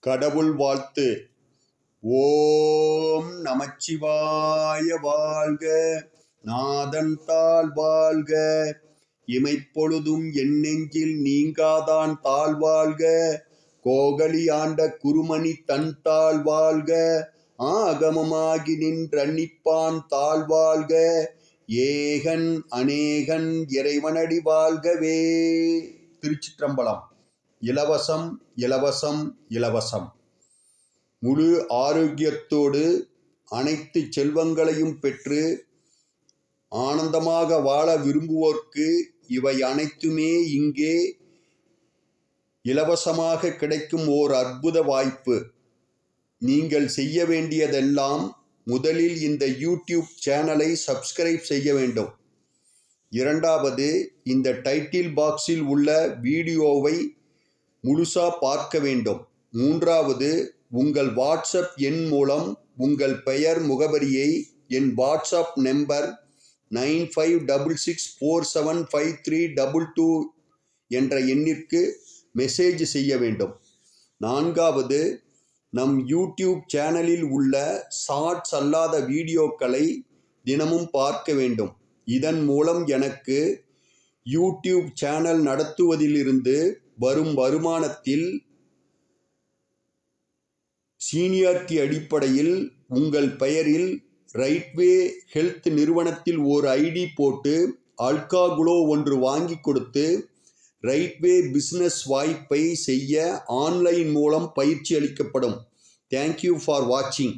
கடவுள் வாழ்த்து. ஓம் நமச்சிவாய வாழ்க. நாதன் தாழ் வாழ்க. இமைப்பொழுதும் என் நெஞ்சில் நீங்காதான் தாழ் வாழ்க. கோகலி ஆண்ட குருமணி தன் தாழ் வாழ்க. ஆகமமாகி நின்றன்னிப்பான் தாழ் வாழ்க. ஏகன் அநேகன் இறைவனடி வாழ்கவே. திருச்சிற்றம்பலம். இலவசம் இலவசம் இலவசம். முழு ஆரோக்கியத்தோடு அனைத்து செல்வங்களையும் பெற்று ஆனந்தமாக வாழ விரும்புவோர்க்கு இவை அனைத்துமே இங்கே இலவசமாக கிடைக்கும் ஓர் அற்புத வாய்ப்பு. நீங்கள் செய்ய வேண்டியதெல்லாம் முதலில் இந்த யூடியூப் சேனலை சப்ஸ்கிரைப் செய்ய வேண்டும். இரண்டாவது இந்த டைட்டில் பாக்ஸில் உள்ள வீடியோவை முழுசாக பார்க்க வேண்டும். மூன்றாவது உங்கள் வாட்ஸ்அப் எண் மூலம் உங்கள் பெயர் முகவரியை என் WhatsApp number nine five double six four seven five three double two என்ற எண்ணிற்கு மெசேஜ் செய்ய வேண்டும். நான்காவது நம் யூடியூப் சேனலில் உள்ள ஷார்ட்ஸ் அல்லாத வீடியோக்களை தினமும் பார்க்க வேண்டும். இதன் மூலம் எனக்கு யூடியூப் சேனல் நடத்துவதிலிருந்து வரும் வருமானத்தில் சீனியாரிட்டி அடிப்படையில் உங்கள் பெயரில் ரைட்வே ஹெல்த் நிறுவனத்தில் ஒரு ஐடி போட்டு அல்காகுலோ ஒன்று வாங்கி கொடுத்து ரைட்வே பிஸ்னஸ் வாய்ப்பை செய்ய ஆன்லைன் மூலம் பயிற்சி அளிக்கப்படும். தேங்க்யூ ஃபார் வாட்சிங்